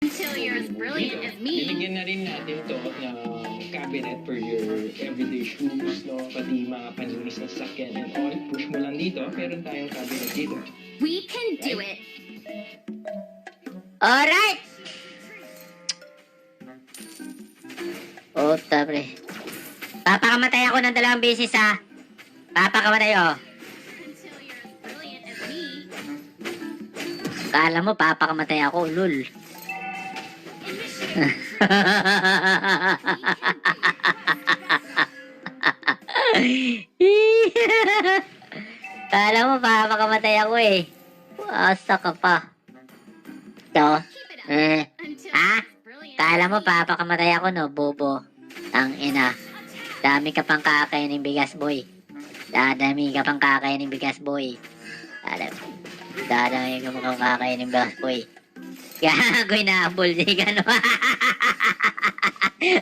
Until you're as brilliant as me. Nilagyan na rin natin to ng cabinet for your everyday shoes, no? Pati mga paninis na sasakyan and all. Push mo lang dito, meron tayong cabinet dito. We can do it. Alright! Puta, pre. Papakamatay ako ng dalawang beses, ha? Papakamatay, oh. Kala mo, papakamatay ako, lul. Kala mo, papakamatay ako, eh. Asa ka pa. Ito, eh. Brilliant Kala mo, papakamatay ako, no, bobo. Ang ina. Dami ka pang kakain ng bigas, boy. Dadami ka pang kakain ng bigas, boy. Dadami, dadami ka pang kakain ng bigas, boy. Gago, inaabol si Kano.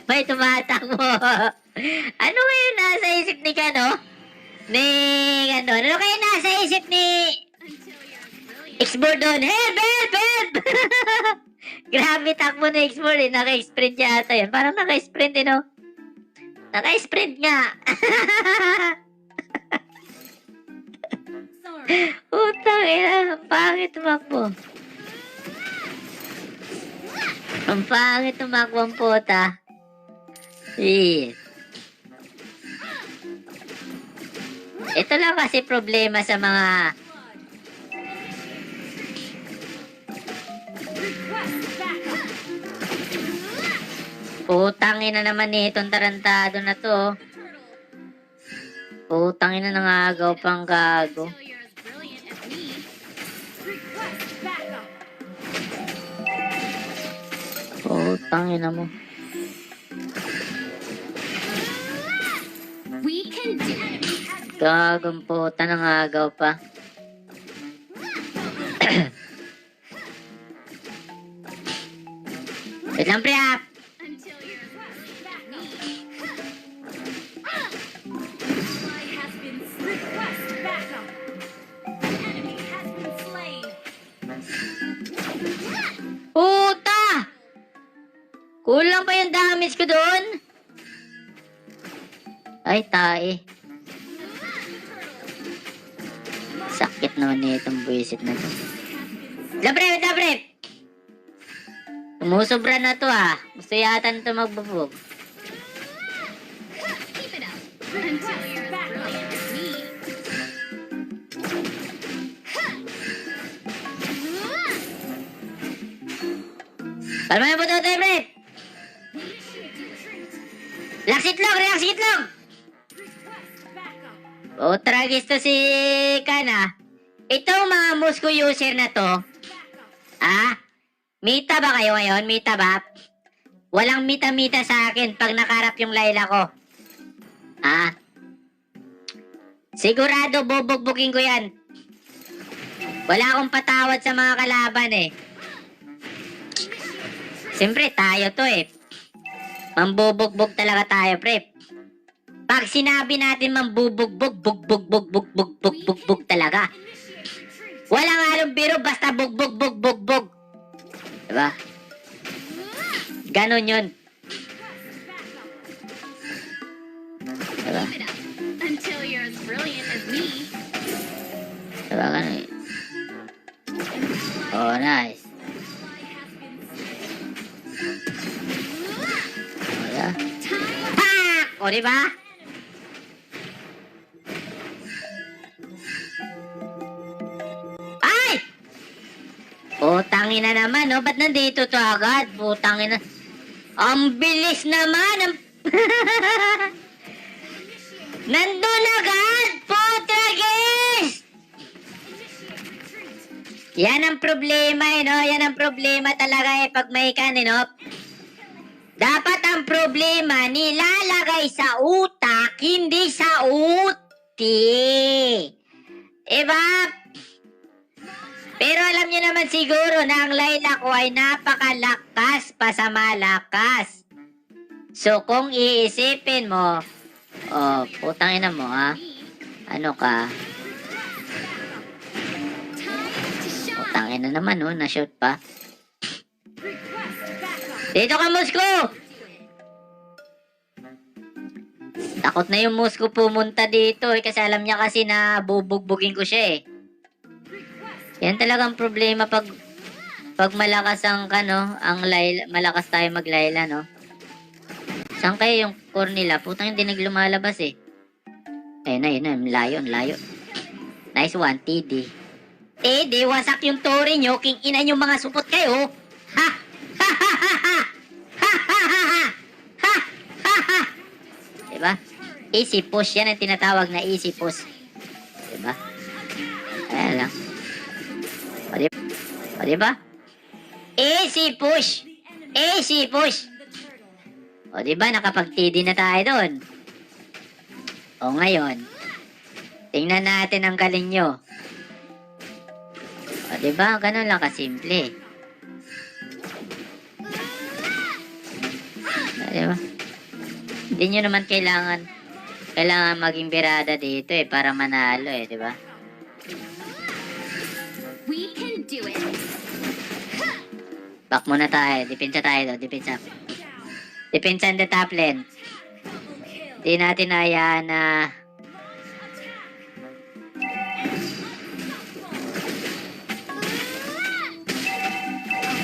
May tumatakbo. Ano kayo nasa isip ni Kano? Ni Kano? Ano kayo nasa isip ni. Explore doon. Help! Help! Help! Grabe takbo na explore eh. Naka-sprint yata yan. Parang naka-sprint eh, no? Naka-sprint nga. Utang ina. Ang pangit tumakbo. Ang pangit tumakbo ang puta. Eh. Ito lang kasi problema sa mga Putang ina naman ni itong tarantado na to. Putang ina nang agaw pang gago. Putangin na mo. Gagang puta ng agaw pa. Wait lang, pre, ah. Ko doon? Ay, tae. Sakit naman nitong buwisit na to. Labre, labre! Sumusobra na to ah. Gusto yata nito magbubog. Keep it up. Until Relax itlog, relax itlog! O, tragis to si Kana. Itong mga Musco user na to, ah, mita ba kayo ngayon? Mita ba? Walang mita-mita sa akin pag nakarap yung Layla ko. Ah, sigurado bubugbugin ko yan. Wala akong patawad sa mga kalaban eh. Siyempre, tayo to eh. Mambubugbog talaga tayo, pre. Pag sinabi natin mambubugbog, bugbog, bugbog, bugbog, bugbog talaga. Walang halong biro, basta bugbog, bugbog, bugbog. Diba? Ganon yun. Diba? Until you're as brilliant as me. Diba, ganon yun. Oh, nice. O, diba? Ay! Putangin na naman, no? Ba't nandito to agad? Putangin na. Ang bilis naman! Ang... Nandun agad! Putragis! Yan ang problema, eh, no? Yan ang problema talaga, eh, pag may kan, eh? Dapat ang problema nilalagay sa utak, hindi sa uti. Diba? Pero alam niyo naman siguro na ang Layla ko ay napakalakas pa sa malakas. So kung iisipin mo, oh, putang ina mo ha, ano ka, putang ina naman oh, na-shoot pa. Dito ka, Musko! Takot na yung Musko pumunta dito eh, kasi alam niya kasi na bubugbugin ko siya eh. Yan talagang problema pag pag malakas ang kano, ang Layla, malakas tayo maglayla, no? Saan kayo yung core nila? Putang hindi naglumalabas eh. Ayun na, yun na, layo, layo. Nice one, TD. TD, wasak yung tori nyo, king ina yung mga supot kayo. Ha! Diba? Easy push, yan ang tinatawag na easy push. Diba? Ayan lang. O, di, o diba? Easy push! Easy push! O diba, nakapag-TD na tayo doon. O ngayon, tingnan natin ang galing nyo. O diba, ganun lang kasimple. O diba? Hindi nyo naman kailangan kailangan maging birada dito eh para manalo eh, di ba? We can do it. Back muna tayo. Depensa tayo do. Depensa. Depensa in the top lane. Di natin hayaan na...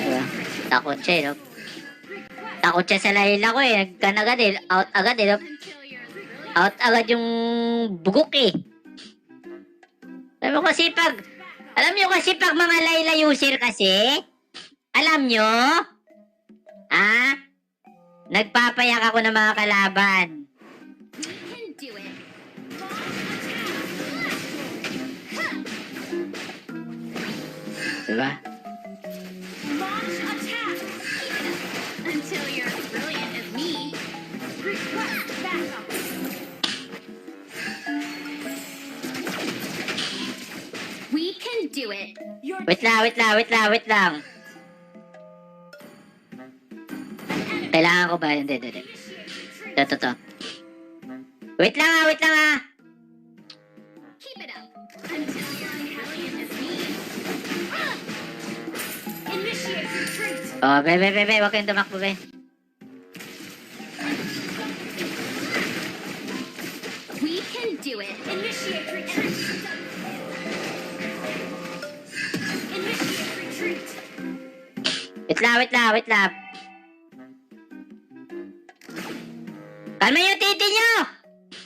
Diba? Takot siya eh, no? Takot siya sa Layla ko eh. Nagkan agad eh. Out agad eh. Out agad yung bugok eh. Alam mo kasi pag... Alam nyo kasi pag mga Layla user kasi... Alam nyo? Ah? Nagpapayak ako ng mga kalaban. Diba? Wait lang, wait lang, wait lang, wait lang. Kailangan ko ba? Hindi, hindi, hindi. Ito, ito, ito. Wait lang ah, wait lang ah. Me. Ah! Retreat. Oh, be, be, be, be. Huwag kayong tumakbo, be. Wait lang, wait lang, wait lang. Kalma yung titi nyo!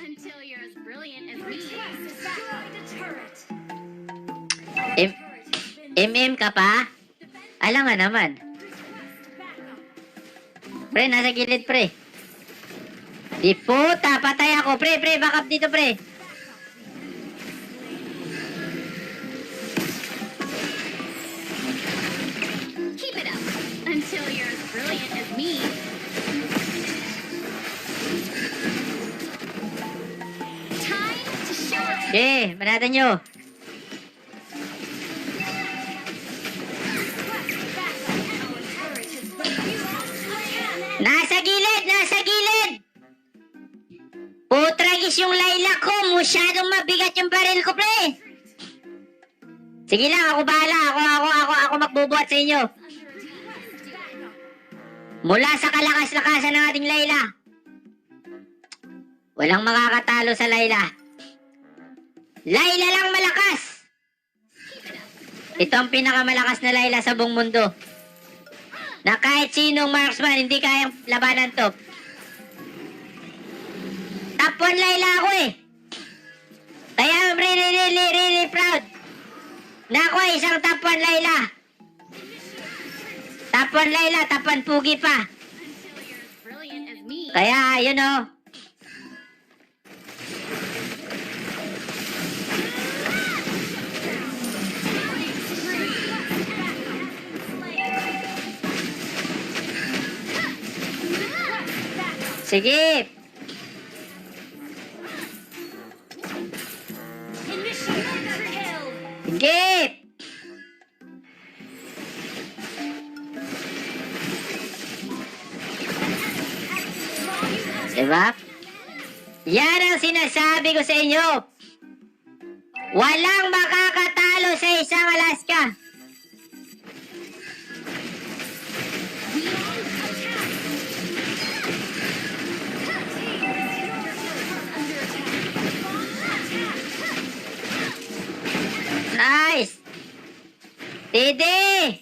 Until you're as brilliant as me. M- MM ka pa? Alam nga naman. Pre, nasa gilid, pre. Di puta, patay ako. Pre, pre, back up dito, pre. Shine. Okay, manatan nyo. Nasa gilid, nasa gilid! Putragis yung layla ko. Masyadong mabigat yung baril ko, pre. Sige lang, ako bahala. Ako, ako, ako, ako magbubuhat sa inyo. Mula sa kalakas-lakasan ng ating layla. Walang makakatalo sa layla. Layla lang malakas! Ito ang pinakamalakas na layla sa buong mundo. Na kahit sinong marksman, hindi kayang labanan to. Top 1 layla ako eh. Kaya I'm really, really, really proud na ako ay isang top 1 layla. Top 1 layla, top 1 pugi pa. Kaya, yun oh. Sige, sige. Diba? Yan ang sinasabi ko sa inyo. Walang makakatalo sa isang Alaska. Turret.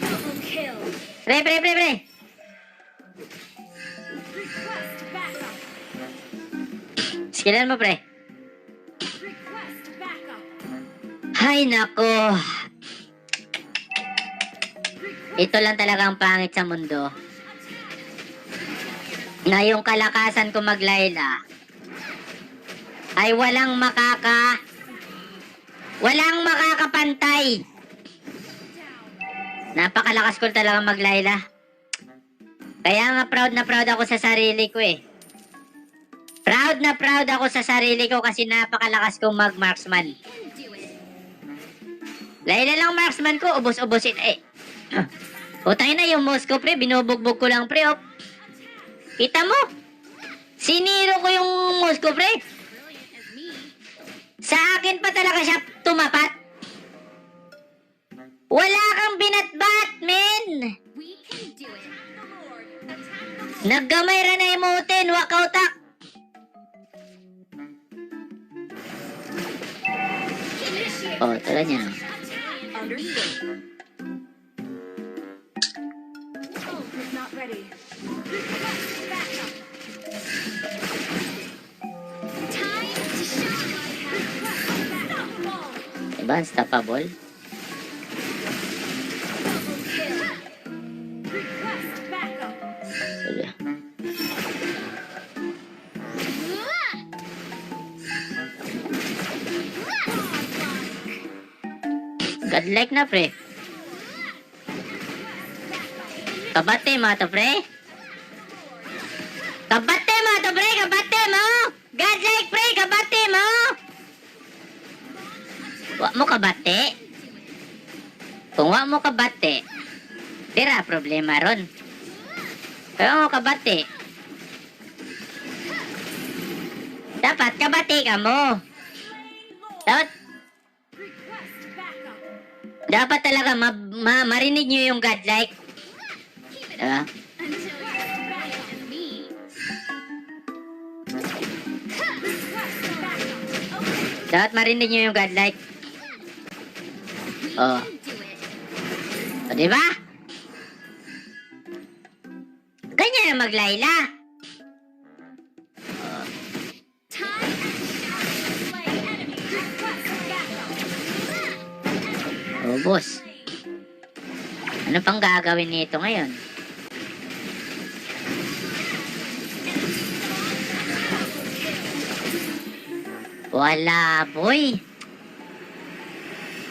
Double kill. Pre, pre, pre, pre. Skillan mo, pre. Request backup. Ay, nako. Ito lang talaga ang pangit sa mundo. Na yung kalakasan ko maglayla ay walang makaka walang makakapantay. Napakalakas ko talaga maglayla. Kaya nga proud na proud ako sa sarili ko eh. Proud na proud ako sa sarili ko kasi napakalakas kong mag-marksman. Layla lang marksman ko, ubos-ubosin. Eh. Utay na yung mouse ko, pre. Binubugbog ko lang, pre. Oh. Kita mo? Siniro ko yung mouse ko, pre. Sa akin pa talaga siya tumapat. Wala kang binatbat, men. Naggamay ra na imutin, wakautak. Request backup. Ball. Diba, unstoppable? Godlike na, pre. Kabate mo to, pre. Kabate mo to, pre. Kabate mo. Godlike, pre. Kabate mo. Wa mo kabate. Kung wa mo kabate, tira problema ron. Kaya mo kabate. Dapat kabate ka mo. Dapat. Dapat talaga ma, ma- marinig nyo yung godlike. Diba? Dapat marinig nyo yung godlike. We Oh. O, di ba? Ganyan na maglayla. O, boss. Ano pang gagawin nito ngayon? Wala, boy.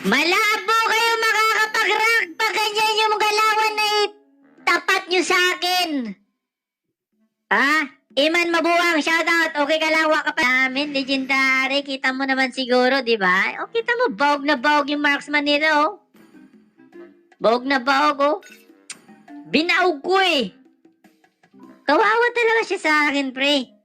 Malabo kayo makakapag-rank pag ganyan yung galawan na itapat nyo sa akin. Ha? Iman mabuwang, shoutout. Okay ka lang, waka pa namin. Legendary, kita mo naman siguro, di ba? O, kita mo, bawg na bawg yung marksman nila, oh. Bawg na bawg, oh. Binaog ko, eh. Kawawa talaga siya sa akin, pre.